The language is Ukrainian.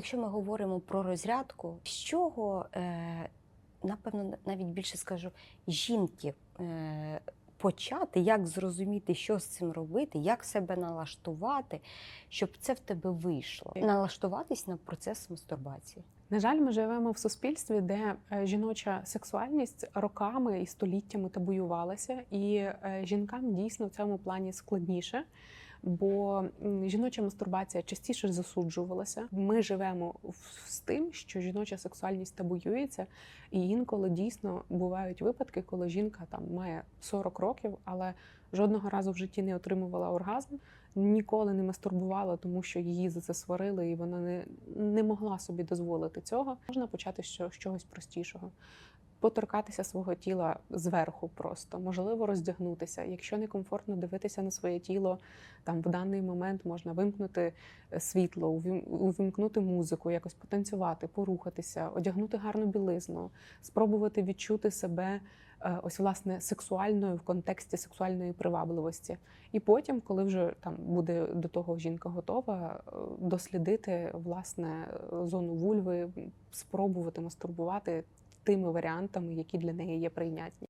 Якщо ми говоримо про розрядку, з чого, е, напевно, навіть більше скажу, жінки е, почати, як зрозуміти, що з цим робити, як себе налаштувати, щоб це в тебе вийшло. Налаштуватись на процес мастурбації. На жаль, ми живемо в суспільстві, де е, жіноча сексуальність роками і століттями табуювалася, і жінкам дійсно в цьому плані складніше. Бо жіноча мастурбація частіше засуджувалася. Ми живемо з тим, що жіноча сексуальність табуюється, і інколи дійсно бувають випадки, коли жінка там має 40 років, але жодного разу в житті не отримувала оргазм, ніколи не мастурбувала, тому що її за це сварили, і вона не, не могла собі дозволити цього. Можна почати з чогось простішого. Поторкатися свого тіла зверху просто, можливо, роздягнутися. Якщо некомфортно дивитися на своє тіло, там в даний момент можна вимкнути е, світло, увімкнути музику, якось потанцювати, порухатися, одягнути гарну білизну, спробувати відчути себе е, ось власне сексуальною в контексті сексуальної привабливості. І потім, коли вже там буде до того жінка готова, е, дослідити власне зону вульви, спробувати мастурбувати тими варіантами, які для неї є прийнятні.